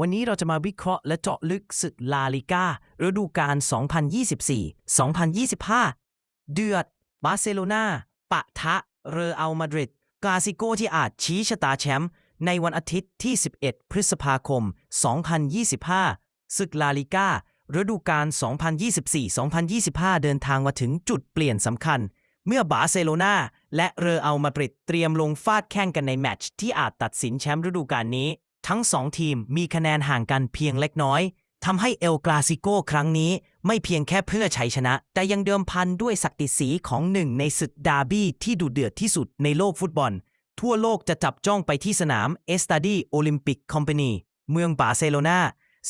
วันนี้เราจะมาวิเคราะห์และเจาะลึกศึกลาลิกาฤดูกาล 2024-2025 เดือด บาร์เซโลนาปะทะ เรอัลมาดริดกาซิโกที่อาจชี้ชะตาแชมป์ในวันอาทิตย์ที่ 11 พฤษภาคม 2025 ศึกลาลิกาฤดูกาล 2024-2025 เดินทางมาถึงจุดเปลี่ยนสำคัญ เมื่อบาร์เซโลนาและเรอัลมาดริดเตรียมลงฟาดแข่งกันในแมตช์ที่อาจตัดสินแชมป์ฤดูกาลนี้ ทั้งสองทีมมีคะแนนห่างกันเพียงเล็กน้อยทำให้เอลกลาซิโกครั้งนี้ไม่เพียงแค่เพื่อชัยชนะ แต่ยังเดิมพันด้วยศักดิ์ศรีของหนึ่งในศึกดาร์บี้ที่ดุเดือดที่สุดในโลกฟุตบอล ทั่วโลกจะจับจ้องไปที่สนามเอสตาดีโอลิมปิกคอมพานีเมืองบาร์เซโลนา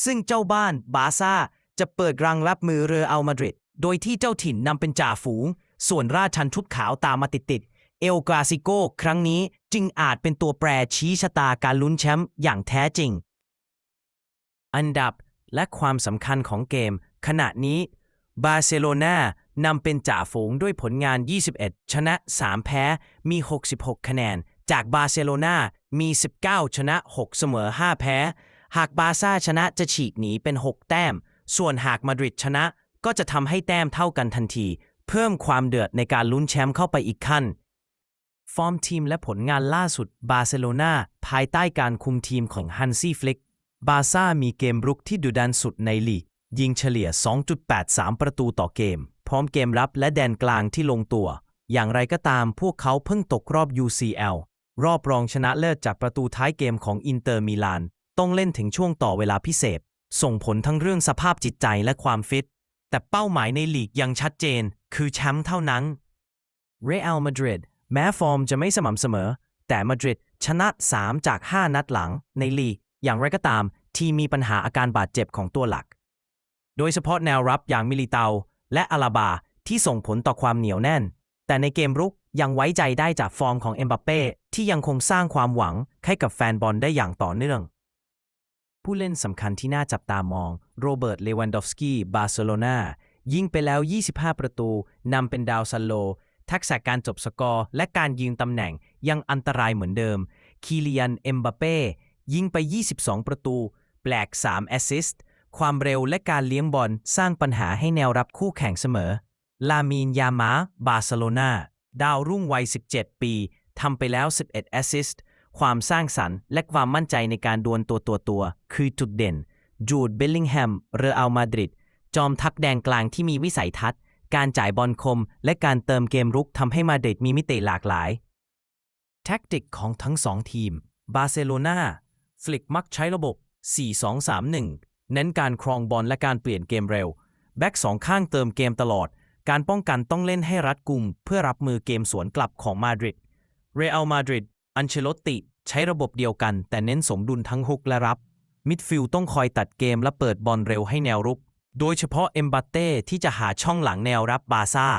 ซึ่งเจ้าบ้านบาร์ซ่าจะเปิดรังรับมือเรืออัลมาดริดโดยที่เจ้าถิ่นนำเป็นจ่าฝูง ส่วนราชันชุดขาวตามมาติดๆเอลกาซิโกครั้งนี้ จึงอาจเป็นตัวแปรชี้ชะตาการลุ้นแชมป์อย่างแท้จริง อันดับและความสำคัญของเกม ขณะนี้บาร์เซโลนานำเป็นจ่าฝูงด้วยผลงาน 21 ชนะ 3 แพ้ มี 66 คะแนน จากบาร์เซโลนามี 19 ชนะ 6 เสมอ 5 แพ้ หากบาร์ซ่าชนะจะฉีกหนีเป็น 6 แต้ม ส่วนหากมาดริดชนะก็จะทำให้แต้มเท่ากันทันที เพิ่มความเดือดในการลุ้นแชมป์เข้าไปอีกขั้น ฟอร์มทีมและผลงานล่าสุดบาร์เซโลนาภายใต้การคุมทีมของฮันซี่ฟลิก บาซ่ามีเกมรุกที่ดุดันสุดในลีก ยิงเฉลี่ย 2.83 ประตูต่อเกม พร้อมเกมรับและแดนกลางที่ลงตัว อย่างไรก็ตามพวกเขาเพิ่งตกรอบ UCL รอบรองชนะเลิศจากประตูท้ายเกมของอินเตอร์มิลาน ต้องเล่นถึงช่วงต่อเวลาพิเศษ ส่งผลทั้งเรื่องสภาพจิตใจและความฟิต แต่เป้าหมายในลีกยังชัดเจน คือแชมป์เท่านั้นเรอัลมาดริด แม้ฟอร์มจะไม่สม่ำเสมอ แต่มาดริดชนะ 3 จาก 5 นัดหลังในลีก อย่างไรก็ตาม ทีมมีปัญหาอาการบาดเจ็บของตัวหลัก โดยเฉพาะแนวรับอย่างมิลิเตา และอาลาบาที่ส่งผลต่อความเหนียวแน่น แต่ในเกมรุกยังไว้ใจได้จากฟอร์มของเอ็มบัปเป้ที่ยังคงสร้างความหวังให้กับแฟนบอลได้อย่างต่อเนื่อง ผู้เล่นสำคัญที่น่าจับตามอง โรเบิร์ต เลวันดอฟสกี้ บาร์เซโลนายิงไปแล้ว 25 ประตู นำเป็นดาวซันโล ทักษะการจบสกอร์ และการยืนตำแหน่งยังอันตรายเหมือนเดิม คีเลียน เอ็มบัเป้ ยิงไป 22 ประตู แปลก 3 แอสซิสต์ ความเร็วและการเลี้ยงบอลสร้างปัญหาให้แนวรับคู่แข่งเสมอ ลามีน ยามา บาร์เซโลนา ดาวรุ่งวัย 17 ปีทำไปแล้ว 11 แอสซิสต์ ความสร้างสรรค์ และความมั่นใจในการดวลตัวตัวตัว คือจุดเด่น จูด เบลลิงแฮม เรอัลมาดริด จอมทักแดนกลางที่มีวิสัยทัศน์ การจ่ายบอลคม และการเติมเกมรุกทำให้มาเดริดมีมิติหลากหลาย แท็กติกของทั้งสองทีม บาร์เซโลนาฟลิกมักใช้ระบบ 4-2-3-1 เน้นการครองบอลและการเปลี่ยนเกมเร็ว แบ็กสองข้างเติมเกมตลอด การป้องกันต้องเล่นให้รัดกุม เพื่อรับมือเกมสวนกลับของมาดริด เรอัลมาดริด อันเชลตติใช้ระบบเดียวกัน แต่เน้นสมดุลทั้งฮุกและรับ มิดฟิลด์ต้องคอยตัดเกมและเปิดบอลเร็วให้แนวรุก โดยเฉพาะเอมบัตเต้ที่จะหาช่องหลังแนวรับบาซ่า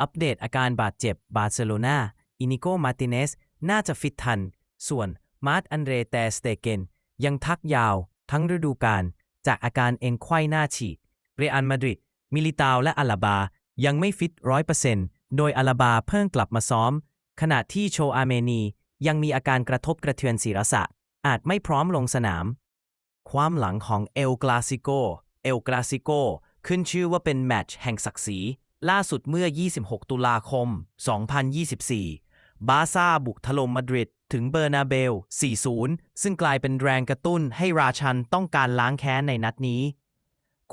อัปเดตอาการบาดเจ็บบาร์เซโลนาอินิโกมาติเนส น่าจะฟิตทัน ส่วนมาร์ตอันเรเตสเตเกนยังทักยาว ทั้งฤดูกาลจากอาการเอ็นไขว้หน้าฉีกเรอัลมาดริด มิลิตาวและอาลาบา ยังไม่ฟิตร้อยเปอร์เซ็นต์โดยอาลาบาเพิ่งกลับมาซ้อม ขณะที่โชอาเมนี ยังมีอาการกระทบกระเทือนศีรษะ อาจไม่พร้อมลงสนาม ความหลังของเอลกลาซิโก เอลกลาซิโกขึ้นชื่อว่าเป็นแมตช์แห่งศักดิ์ศรีล่าสุดเมื่อ 26 ตุลาคม 2024 บาร์ซ่าบุกถล่มมาดริดถึงเบอร์นาเบล 4-0 ซึ่งกลายเป็นแรงกระตุ้นให้ราชันต้องการล้างแค้นในนัดนี้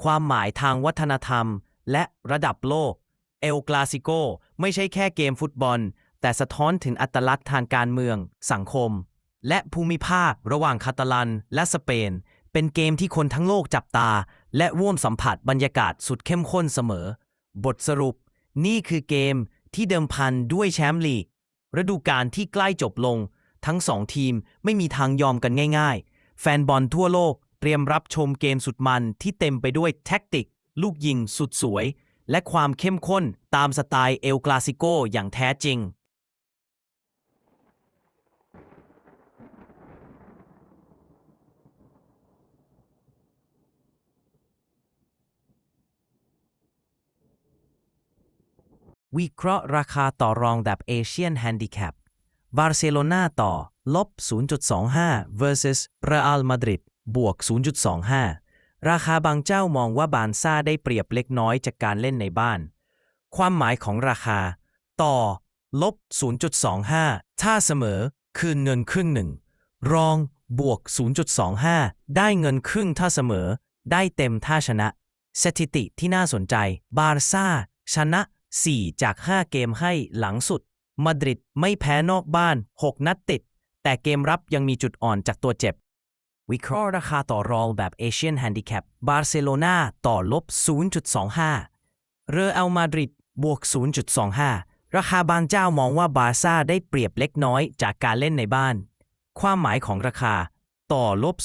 ความหมายทางวัฒนธรรมและระดับโลก เอลกลาซิโกไม่ใช่แค่เกมฟุตบอล แต่สะท้อนถึงอัตลักษณ์ทางการเมือง สังคม และภูมิภาคระหว่างคาตาลัน และสเปน เป็นเกมที่คนทั้งโลกจับตา และร่วมสัมผัสบรรยากาศสุดเข้มข้นเสมอ บทสรุป นี่คือเกมที่เดิมพันด้วยแชมป์ลีกฤดูกาลที่ใกล้จบลง ทั้งสองทีมไม่มีทางยอมกันง่ายๆ แฟนบอลทั่วโลกเตรียมรับชมเกมสุดมันที่เต็มไปด้วยแท็กติก ลูกยิงสุดสวย และความเข้มข้นตามสไตล์เอลกลาซิโกอย่างแท้จริง วิเคราะห์ราคาต่อรองแบบเอเชียนแฮนดิแคปบาร์เซโลนาต่อ ลบ 0.25 versus เรอัลมาดริดบวก 0.25 ราคาบางเจ้ามองว่าบาร์ซ่าได้เปรียบเล็กน้อยจากการเล่นในบ้าน ความหมายของราคา ต่อ ลบ 0.25 ถ้าเสมอ คืนเงินครึ่งหนึ่ง รองบวก 0.25 ได้เงินครึ่งถ้าเสมอ ได้เต็มถ้าชนะ สถิติที่น่าสนใจ บาร์ซ่า ชนะ 4 จาก 5 เกมให้หลังสุด มาดริดไม่แพ้นอกบ้าน 6 นัดติด แต่เกมรับยังมีจุดอ่อนจากตัวเจ็บ วิเคราะห์ราคาต่อรองแบบเอเชียนแฮนดิแคปบาร์เซโลนาต่อลบ 0.25 เรอัลมาดริดบวก 0.25 ราคาบางเจ้ามองว่าบาร์ซ่าได้เปรียบเล็กน้อยจากการเล่นในบ้าน ความหมายของราคาต่อลบ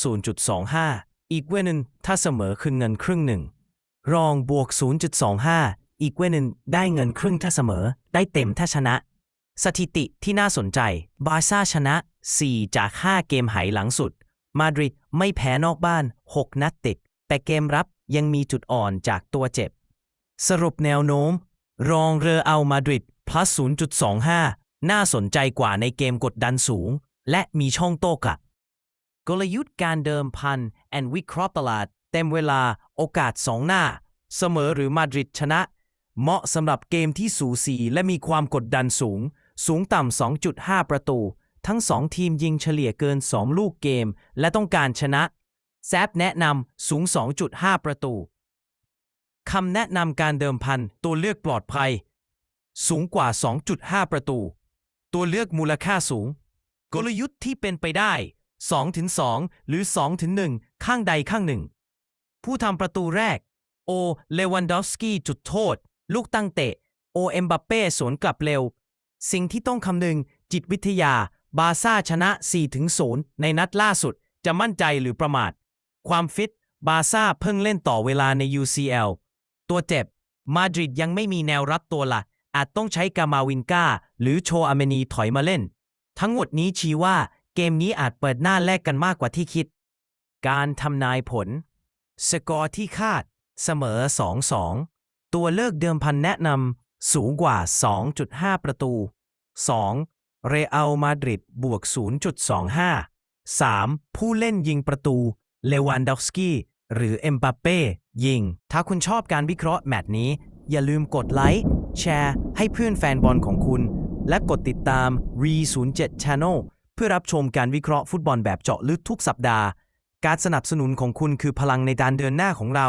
0.25 อีกเว้นนึงถ้าเสมอคืนเงินครึ่งหนึ่ง รองบวก 0.25 อีกเว้นหนึ่งได้เงินครึ่งถ้าเสมอ ได้เต็มถ้าชนะ สถิติที่น่าสนใจ บาร์ซ่าชนะ 4 จาก 5 เกมไหหลังสุด มาดริดไม่แพ้นอกบ้าน 6 นัดติด แต่เกมรับยังมีจุดอ่อนจากตัวเจ็บ สรุปแนวโน้ม รองเรือเอามาดริด plus 0.25 น่าสนใจกว่าในเกมกดดันสูง และมีช่องโต้กลับกลยุทธ์การเดิมพันแอนวิเคราะห์ตลาด เต็มเวลาโอกาสสองหน้า เสมอหรือมาดริดชนะ เหมาะสำหรับเกมที่สูสีและมีความกดดันสูง สูงต่ำ 2.5 ประตู ทั้ง 2 ทีมยิงเฉลี่ยเกิน 2 ลูกเกม และต้องการชนะ แซฟแนะนำสูง 2.5 ประตูคำแนะนำการเดิมพันตัวเลือกปลอดภัย สูงกว่า 2.5 ประตู ตัวเลือกมูลค่าสูง กลยุทธ์ที่เป็นไปได้ 2-2 หรือ 2-1 ข้างใดข้างหนึ่ง ผู้ทำประตูแรก โอ เลวันดอฟสกี้จุดโทษ ลูกตั้งเตะ โอเอ็มบัปเป้สวนกลับเร็ว สิ่งที่ต้องคำนึงจิตวิทยา บาซ่าชนะ 4-0 ในนัดล่าสุด จะมั่นใจหรือประมาท ความฟิต บาซ่าเพิ่งเล่นต่อเวลาใน UCL ตัวเจ็บ มาดริดยังไม่มีแนวรับตัวหลัก อาจต้องใช้กามาวินกาหรือโชอาเมนีถอยมาเล่น ทั้งหมดนี้ชี้ว่าเกมนี้อาจเปิดหน้าแลกกันมากกว่าที่คิด การทำนายผล สกอร์ที่คาด เสมอ 2-2 ตัวเลือกเดิมพันแนะนำสูงกว่า 2.5 ประตู 2. เรอัลมาดริดบวก 0.25 3. ผู้เล่นยิงประตู เลวันดอฟสกี้ หรือเอ็มบัปเป้ยิง ถ้าคุณชอบการวิเคราะห์แมตช์นี้ อย่าลืมกดไลค์แชร์ให้เพื่อนแฟนบอลของคุณ และกดติดตาม R07 Channel เพื่อรับชมการวิเคราะห์ฟุตบอลแบบเจาะลึกทุกสัปดาห์ การสนับสนุนของคุณคือพลังในการเดินหน้าของเรา